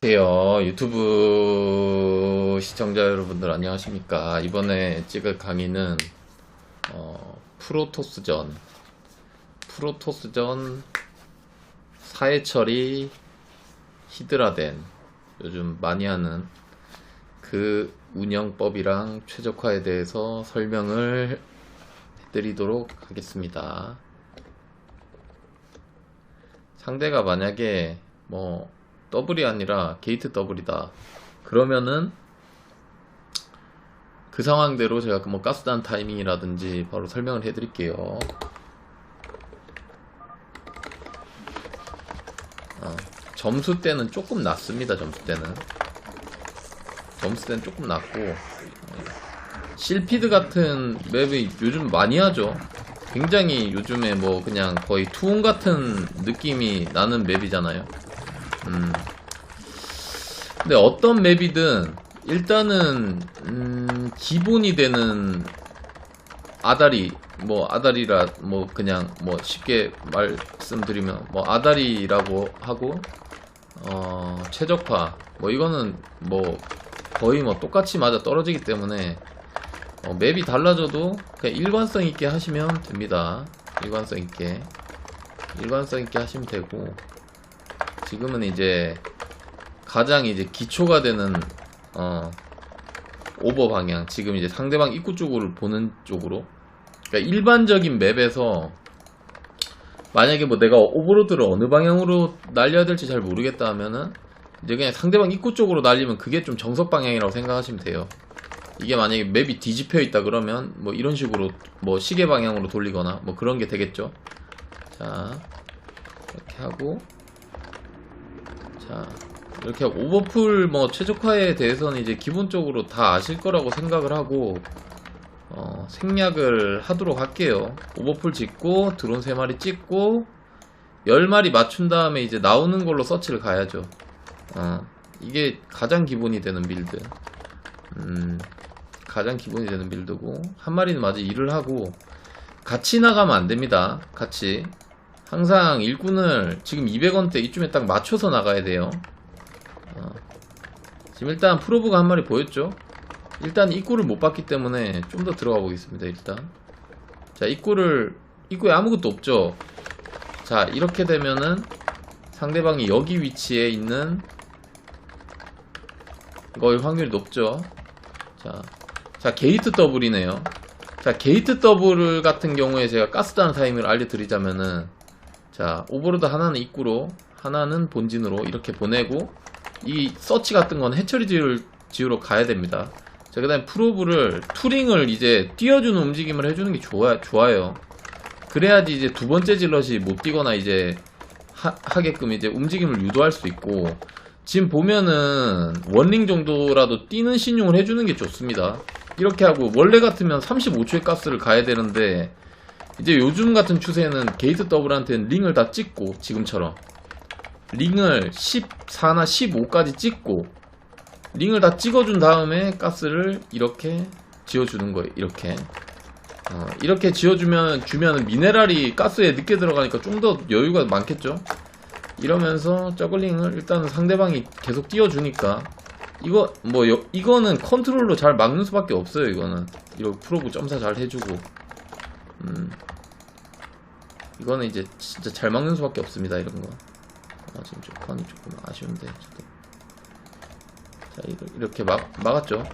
안녕하세요. 유튜브 시청자 여러분들 안녕하십니까. 이번에 찍을 강의는, 어, 프로토스전, 프로토스전 사회 처리 히드라덴, 요즘 많이 하는 그 운영법이랑 최적화에 대해서 설명을 해드리도록 하겠습니다. 상대가 만약에 뭐 더블이 아니라 게이트 더블이다. 그러면은 그 상황대로 제가 뭐 가스단 타이밍이라든지 바로 설명을 해드릴게요. 어, 점수 때는 조금 낮습니다. 점수 때는 점수 때는 조금 낮고 실피드 같은 맵이 요즘 많이 하죠. 굉장히 요즘에 뭐 그냥 거의 투혼 같은 느낌이 나는 맵이잖아요. 음. 근데 어떤 맵이든 일단은 음, 기본이 되는 아다리 뭐 아다리라 뭐 그냥 뭐 쉽게 말씀드리면 뭐 아다리라고 하고 어 최적화 뭐 이거는 뭐 거의 뭐 똑같이 맞아 떨어지기 때문에 어, 맵이 달라져도 그냥 일관성 있게 하시면 됩니다. 일관성 있게 일관성 있게 하시면 되고 지금은 이제 가장 이제 기초가 되는 어 오버 방향 지금 이제 상대방 입구 쪽으로 보는 쪽으로 그러니까 일반적인 맵에서 만약에 뭐 내가 오버로드를 어느 방향으로 날려야 될지 잘 모르겠다 하면은 이제 그냥 상대방 입구 쪽으로 날리면 그게 좀 정석 방향이라고 생각하시면 돼요. 이게 만약에 맵이 뒤집혀 있다 그러면 뭐 이런 식으로 뭐 시계 방향으로 돌리거나 뭐 그런 게 되겠죠. 자 이렇게 하고 자 이렇게 오버풀 뭐 최적화에 대해서는 이제 기본적으로 다 아실 거라고 생각을 하고 어, 생략을 하도록 할게요. 오버풀 짓고 드론 3마리 찍고 10마리 맞춘 다음에 이제 나오는 걸로 서치를 가야죠. 어, 이게 가장 기본이 되는 빌드. 음, 가장 기본이 되는 빌드고 한 마리는 마저 일을 하고 같이 나가면 안 됩니다. 같이 항상 일꾼을 지금 200원대 이쯤에 딱 맞춰서 나가야 돼요. 어. 지금 일단 프로브가 한 마리 보였죠? 일단 입구를 못 봤기 때문에 좀 더 들어가 보겠습니다. 일단 자 입구를 입구에 아무것도 없죠. 자 이렇게 되면은 상대방이 여기 위치에 있는 거일 확률이 높죠. 자, 자 게이트 더블이네요. 자 게이트 더블 같은 경우에 제가 가스단 타임을 알려드리자면은 자 오버로드 하나는 입구로 하나는 본진으로 이렇게 보내고 이 서치 같은 건 해처리 지우러 가야 됩니다. 자, 그 다음에 프로브를, 투링을 이제 띄워주는 움직임을 해주는 게 좋아, 좋아요. 그래야지 이제 두 번째 질럿이 못 뛰거나 이제 하, 하게끔 이제 움직임을 유도할 수 있고, 지금 보면은 원링 정도라도 뛰는 신용을 해주는 게 좋습니다. 이렇게 하고, 원래 같으면 35초의 가스를 가야 되는데, 이제 요즘 같은 추세는 게이트 더블한테는 링을 다 찍고, 지금처럼. 링을 14나 15까지 찍고 링을 다 찍어준 다음에 가스를 이렇게 지어주는 거예요 이렇게. 어, 이렇게 지어주면 주면 미네랄이 가스에 늦게 들어가니까 좀 더 여유가 많겠죠? 이러면서 저글링을 일단 상대방이 계속 띄워주니까 이거 뭐 여- 이거는 컨트롤로 잘 막는 수밖에 없어요 이거는. 이거 프로브 점사 잘 해주고 음 이거는 이제 진짜 잘 막는 수밖에 없습니다 이런 거 아, 지금 좀 컨이 조금 아쉬운데. 자, 이거 이렇게 막, 막았죠.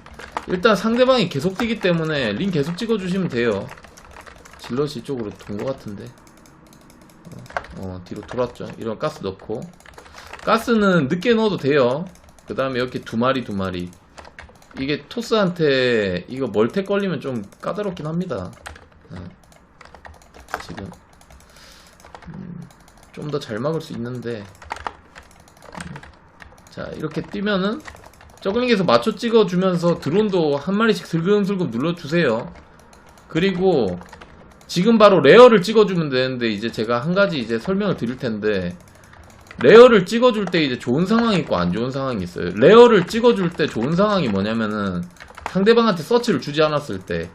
일단 상대방이 계속 뛰기 때문에 링 계속 찍어주시면 돼요. 질럿이 쪽으로 돈 것 같은데. 어, 어, 뒤로 돌았죠. 이런 가스 넣고. 가스는 늦게 넣어도 돼요. 그 다음에 이렇게 두 마리, 두 마리. 이게 토스한테 이거 멀테 걸리면 좀 까다롭긴 합니다. 어. 지금. 좀더 잘 막을 수 있는데. 자 이렇게 뛰면은 저글링에서 맞춰 찍어주면서 드론도 한 마리씩 슬금슬금 눌러주세요. 그리고 지금 바로 레어를 찍어주면 되는데 이제 제가 한 가지 이제 설명을 드릴 텐데 레어를 찍어줄 때 이제 좋은 상황이 있고 안 좋은 상황이 있어요. 레어를 찍어줄 때 좋은 상황이 뭐냐면은 상대방한테 서치를 주지 않았을 때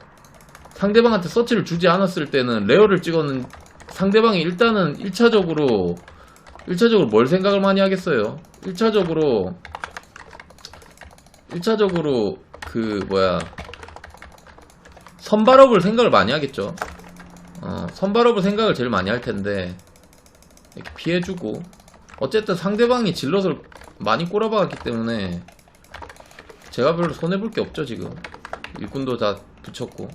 상대방한테 서치를 주지 않았을 때는 레어를 찍었는 상대방이 일단은 1차적으로 1차적으로 뭘 생각을 많이 하겠어요? 1차적으로 1차적으로 그 뭐야 선발업을 생각을 많이 하겠죠. 어, 선발업을 생각을 제일 많이 할 텐데 이렇게 피해주고 어쨌든 상대방이 질럿을 많이 꼬라박았기 때문에 제가 별로 손해볼 게 없죠 지금 일꾼도 다 붙였고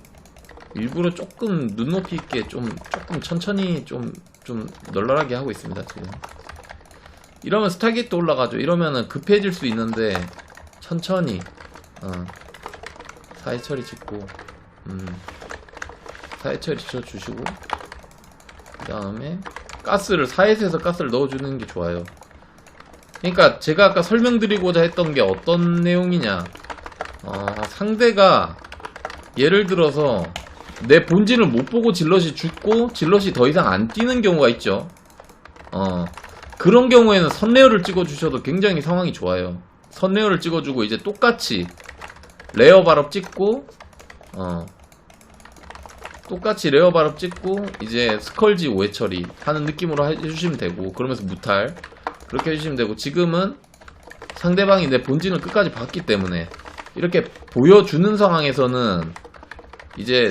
일부러 조금 눈높이 있게 좀 조금 천천히 좀 좀 널널하게 하고 있습니다 지금. 이러면 스타게이트 올라가죠. 이러면은 급해질 수 있는데 천천히 어, 사회 처리 짓고 음, 사회 처리 지어주시고 그 다음에 가스를 사회에서 가스를 넣어주는 게 좋아요. 그러니까 제가 아까 설명드리고자 했던 게 어떤 내용이냐. 어, 상대가 예를 들어서 내 본진을 못 보고 질럿이 죽고 질럿이 더 이상 안 뛰는 경우가 있죠. 어, 그런 경우에는 선레어를 찍어주셔도 굉장히 상황이 좋아요. 선레어를 찍어주고 이제 똑같이 레어 발업 찍고 어 똑같이 레어 발업 찍고 이제 스컬지 오해 처리 하는 느낌으로 해주시면 되고 그러면서 무탈 그렇게 해주시면 되고 지금은 상대방이 내 본진을 끝까지 봤기 때문에 이렇게 보여주는 상황에서는 이제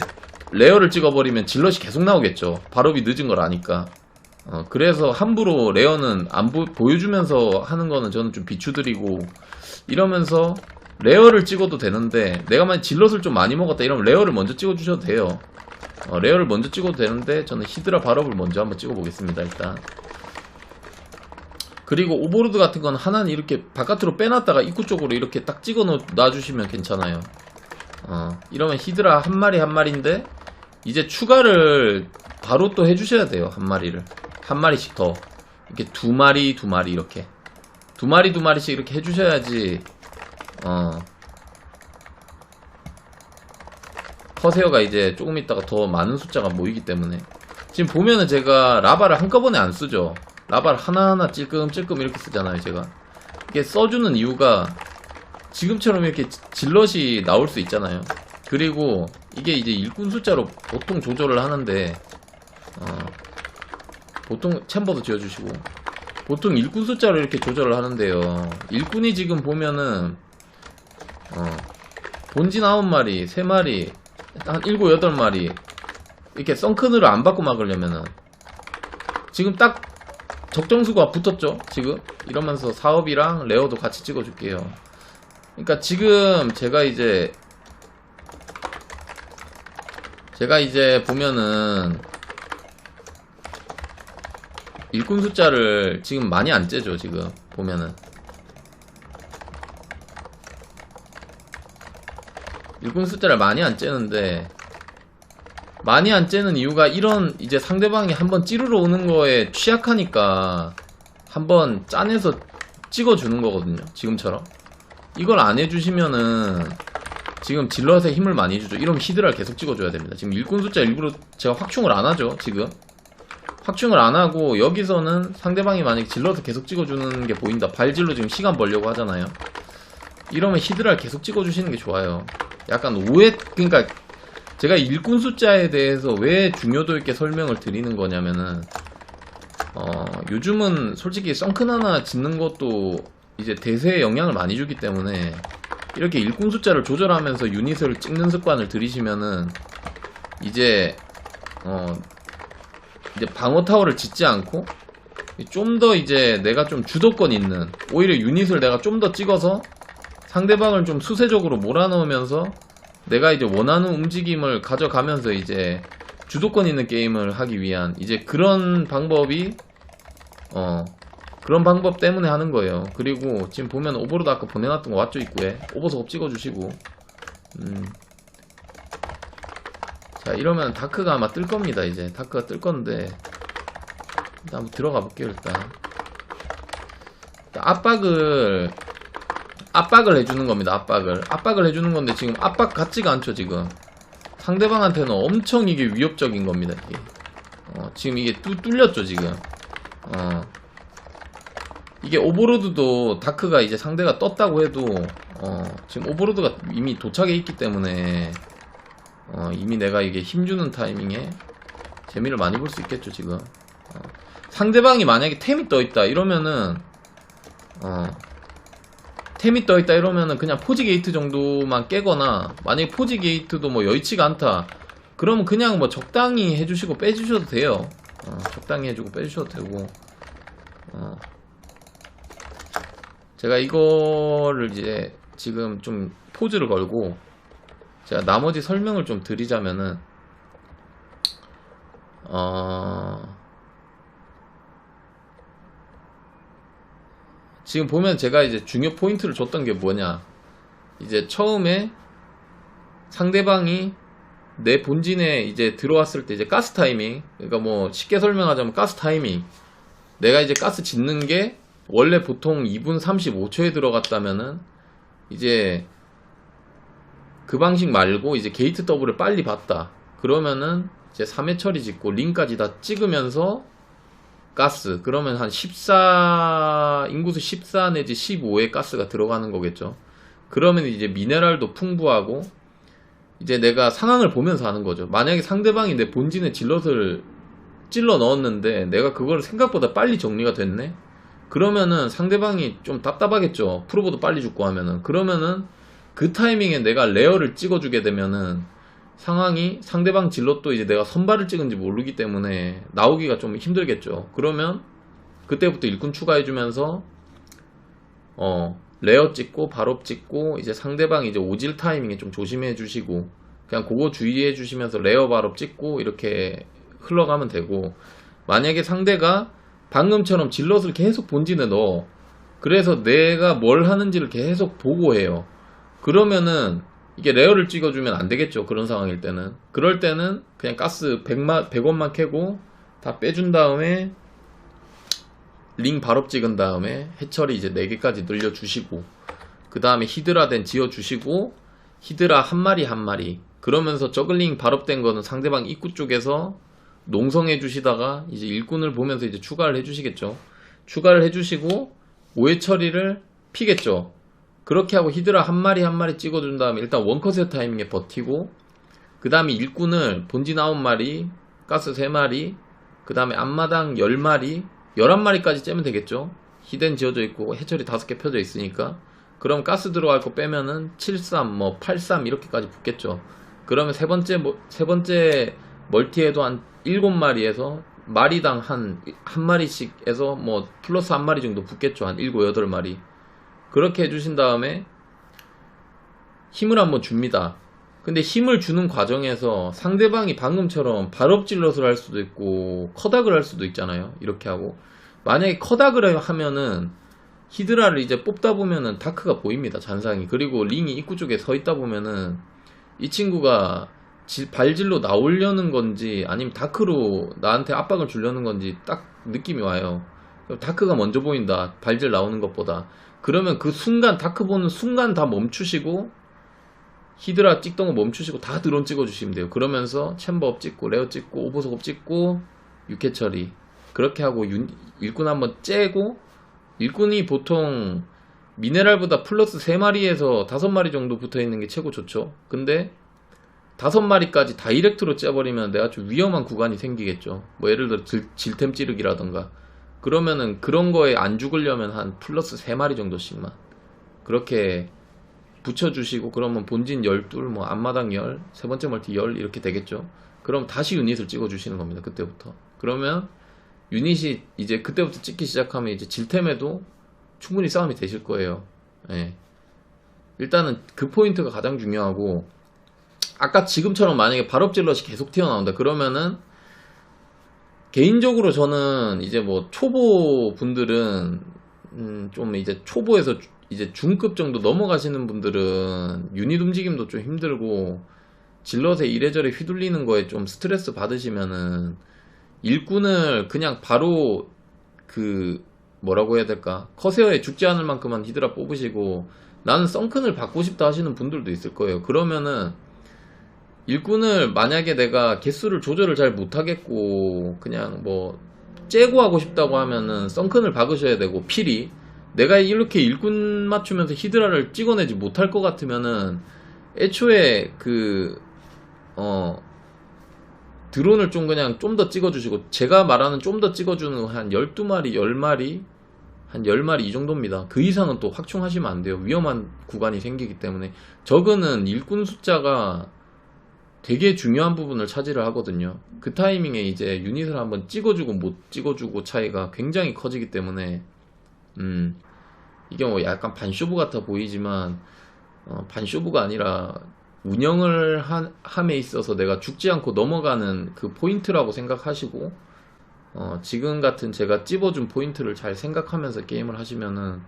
레어를 찍어버리면 질럿이 계속 나오겠죠. 발업이 늦은 걸 아니까. 어, 그래서 함부로 레어는 안 보, 보여주면서 하는 거는 저는 좀 비추드리고 이러면서 레어를 찍어도 되는데 내가 만약 질럿을 좀 많이 먹었다 이러면 레어를 먼저 찍어주셔도 돼요. 어, 레어를 먼저 찍어도 되는데 저는 히드라 발업을 먼저 한번 찍어보겠습니다 일단. 그리고 오버로드 같은 건 하나는 이렇게 바깥으로 빼놨다가 입구 쪽으로 이렇게 딱 찍어 놔주시면 괜찮아요. 어, 이러면 히드라 한 마리 한 마리인데 이제 추가를 바로 또 해주셔야 돼요 한 마리를. 한 마리씩 더. 이렇게 두 마리 두 마리 이렇게. 두 마리 두 마리씩 이렇게 해주셔야지 어. 커세어가 이제 조금 있다가 더 많은 숫자가 모이기 때문에. 지금 보면은 제가 라바를 한꺼번에 안 쓰죠. 라바를 하나하나 찔끔찔끔 이렇게 쓰잖아요 제가. 이게 써주는 이유가 지금처럼 이렇게 질럿이 나올 수 있잖아요 그리고 이게 이제 일꾼 숫자로 보통 조절을 하는데 어, 보통 챔버도 지어주시고 보통 일꾼 숫자로 이렇게 조절을 하는데요. 일꾼이 지금 보면은 어, 본진 9마리 3마리 한 7, 8마리 이렇게 썬큰으로 안 받고 막으려면은 지금 딱 적정수가 붙었죠? 지금? 이러면서 사업이랑 레어도 같이 찍어줄게요. 그러니까 지금 제가 이제 제가 이제 보면은 일꾼 숫자를 지금 많이 안 째죠 지금 보면은. 일꾼 숫자를 많이 안 째는데 많이 안 째는 이유가 이런 이제 상대방이 한번 찌르러 오는 거에 취약하니까 한번 짜내서 찍어주는 거거든요 지금처럼. 이걸 안 해주시면은 지금 질럿에 힘을 많이 주죠. 이러면 히드라를 계속 찍어줘야 됩니다. 지금 일꾼 숫자 일부러 제가 확충을 안 하죠 지금. 확충을 안 하고 여기서는 상대방이 만약에 질럿을 계속 찍어주는 게 보인다. 발질로 지금 시간 벌려고 하잖아요. 이러면 히드라를 계속 찍어주시는 게 좋아요. 약간 오해 그러니까 제가 일꾼 숫자에 대해서 왜 중요도 있게 설명을 드리는 거냐면은 어 요즘은 솔직히 썬큰 하나 짓는 것도 이제 대세에 영향을 많이 주기 때문에 이렇게 일꾼 숫자를 조절하면서 유닛을 찍는 습관을 들이시면은 이제 어 이제 방어 타워를 짓지 않고 좀 더 이제 내가 좀 주도권 있는 오히려 유닛을 내가 좀 더 찍어서 상대방을 좀 수세적으로 몰아넣으면서 내가 이제 원하는 움직임을 가져가면서 이제 주도권 있는 게임을 하기 위한 이제 그런 방법이 어 그런 방법 때문에 하는 거예요. 그리고 지금 보면 오버로드 아까 보내놨던 거 왔죠 입구에? 오버스업 찍어주시고. 음. 자 이러면 다크가 아마 뜰 겁니다 이제. 다크가 뜰 건데. 일단 한번 들어가 볼게요 일단. 압박을 압박을 해주는 겁니다 압박을. 압박을 해주는 건데 지금 압박 같지가 않죠 지금. 상대방한테는 엄청 이게 위협적인 겁니다 이게. 어, 지금 이게 뚜, 뚫렸죠 지금. 어. 이게 오버로드도 다크가 이제 상대가 떴다고 해도 어, 지금 오버로드가 이미 도착해 있기 때문에 어, 이미 내가 이게 힘주는 타이밍에 재미를 많이 볼 수 있겠죠 지금 어, 상대방이 만약에 템이 떠있다 이러면은 어, 템이 떠있다 이러면은 그냥 포지 게이트 정도만 깨거나 만약에 포지 게이트도 뭐 여의치가 않다 그러면 그냥 뭐 적당히 해주시고 빼주셔도 돼요 어, 적당히 해주고 빼주셔도 되고 어. 제가 이거를 이제 지금 좀 포즈를 걸고 제가 나머지 설명을 좀 드리자면은 어 지금 보면 제가 이제 중요 포인트를 줬던 게 뭐냐. 이제 처음에 상대방이 내 본진에 이제 들어왔을 때 이제 가스 타이밍 그러니까 뭐 쉽게 설명하자면 가스 타이밍. 내가 이제 가스 짓는 게 원래 보통 2분 35초에 들어갔다면은 이제 그 방식 말고 이제 게이트 더블을 빨리 봤다. 그러면은 이제 3회 처리 짓고 링까지 다 찍으면서 가스 그러면 한 14 인구수 14 내지 15의 가스가 들어가는 거겠죠. 그러면 이제 미네랄도 풍부하고 이제 내가 상황을 보면서 하는 거죠. 만약에 상대방이 내 본진에 질럿을 찔러 넣었는데 내가 그걸 생각보다 빨리 정리가 됐네. 그러면은 상대방이 좀 답답하겠죠. 프로보도 빨리 죽고 하면은 그러면은 그 타이밍에 내가 레어를 찍어주게 되면은 상황이 상대방 질럿도 이제 내가 선발을 찍은지 모르기 때문에 나오기가 좀 힘들겠죠. 그러면 그때부터 일꾼 추가해주면서 어 레어 찍고 발업 찍고 이제 상대방이 이제 오질 타이밍에 좀 조심해 주시고 그냥 그거 주의해 주시면서 레어 발업 찍고 이렇게 흘러가면 되고 만약에 상대가 방금처럼 질럿을 계속 본진에 넣어 그래서 내가 뭘 하는지를 계속 보고 해요. 그러면은 이게 레어를 찍어주면 안 되겠죠 그런 상황일 때는. 그럴 때는 그냥 가스 100만, 100원만 캐고 다 빼준 다음에 링 발업 찍은 다음에 해처리 이제 4개까지 늘려주시고 그 다음에 히드라된 지어주시고 히드라 한 마리 한 마리. 그러면서 저글링 발업된 거는 상대방 입구 쪽에서 농성해 주시다가 이제 일꾼을 보면서 이제 추가를 해 주시겠죠. 추가를 해 주시고 오해 처리를 피겠죠. 그렇게 하고 히드라 한 마리 한 마리 찍어준 다음에 일단 원컷의 타이밍에 버티고 그 다음에 일꾼을 본진 9마리 가스 3마리 그 다음에 앞마당 10마리 11마리까지 째면 되겠죠. 히덴 지어져 있고 해처리 5개 펴져 있으니까. 그럼 가스 들어갈 거 빼면은 73, 뭐 83 이렇게까지 붙겠죠. 그러면 세 번째 뭐- 세 번째 멀티에도 한 7마리에서 마리당 한, 한 마리씩 해서 뭐 플러스 한 마리 정도 붙겠죠. 한 7, 8마리. 그렇게 해주신 다음에 힘을 한번 줍니다. 근데 힘을 주는 과정에서 상대방이 방금처럼 발업질럿을 할 수도 있고 커닥을 할 수도 있잖아요. 이렇게 하고. 만약에 커닥을 하면은 히드라를 이제 뽑다 보면은 다크가 보입니다. 잔상이. 그리고 링이 입구 쪽에 서 있다 보면은 이 친구가 질- 발질로 나오려는 건지 아니면 다크로 나한테 압박을 주려는 건지 딱 느낌이 와요. 다크가 먼저 보인다. 발질 나오는 것보다. 그러면 그 순간 다크 보는 순간 다 멈추시고 히드라 찍던 거 멈추시고 다 드론 찍어주시면 돼요. 그러면서 챔버업 찍고 레어 찍고 오버속업 찍고 육회 처리 그렇게 하고 윤- 일꾼 한번 째고 일꾼이 보통 미네랄보다 플러스 3마리에서 5마리 정도 붙어 있는 게 최고 좋죠. 근데 다섯 마리까지 다이렉트로 째버리면 내가 좀 위험한 구간이 생기겠죠. 뭐 예를 들어 질- 질템 찌르기라던가. 그러면은 그런 거에 안 죽으려면 한 플러스 세 마리 정도씩만 그렇게 붙여주시고 그러면 본진 12, 뭐 앞마당 10, 세 번째 멀티 10 이렇게 되겠죠. 그럼 다시 유닛을 찍어주시는 겁니다. 그때부터. 그러면 유닛이 이제 그때부터 찍기 시작하면 이제 질템에도 충분히 싸움이 되실 거예요. 예. 일단은 그 포인트가 가장 중요하고 아까 지금처럼 만약에 발업질럿이 계속 튀어나온다. 그러면은 개인적으로 저는 이제 뭐 초보 분들은 음, 좀 이제 초보에서 주- 이제 중급 정도 넘어가시는 분들은 유닛 움직임도 좀 힘들고 질럿에 이래저래 휘둘리는 거에 좀 스트레스 받으시면은 일꾼을 그냥 바로 그 뭐라고 해야 될까? 커세어에 죽지 않을 만큼만 히드라 뽑으시고 나는 썬큰을 받고 싶다 하시는 분들도 있을 거예요. 그러면은 일꾼을 만약에 내가 개수를 조절을 잘 못하겠고 그냥 뭐 째고 하고 싶다고 하면은 썬큰을 박으셔야 되고 필히 내가 이렇게 일꾼 맞추면서 히드라를 찍어내지 못할 것 같으면은 애초에 그 어 드론을 좀 그냥 좀 더 찍어주시고 제가 말하는 좀 더 찍어주는 한 12마리 10마리 한 10마리 이 정도입니다. 그 이상은 또 확충하시면 안 돼요. 위험한 구간이 생기기 때문에. 저그는 일꾼 숫자가 되게 중요한 부분을 차지를 하거든요. 그 타이밍에 이제 유닛을 한번 찍어주고 못 찍어주고 차이가 굉장히 커지기 때문에, 음, 이게 뭐 약간 반쇼부 같아 보이지만, 어, 반쇼부가 아니라 운영을 한, 함에 있어서 내가 죽지 않고 넘어가는 그 포인트라고 생각하시고, 어, 지금 같은 제가 찝어준 포인트를 잘 생각하면서 게임을 하시면은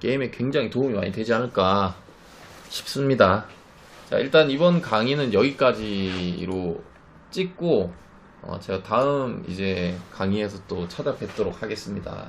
게임에 굉장히 도움이 많이 되지 않을까 싶습니다. 자, 일단 이번 강의는 여기까지로 찍고, 어, 제가 다음 이제 강의에서 또 찾아뵙도록 하겠습니다.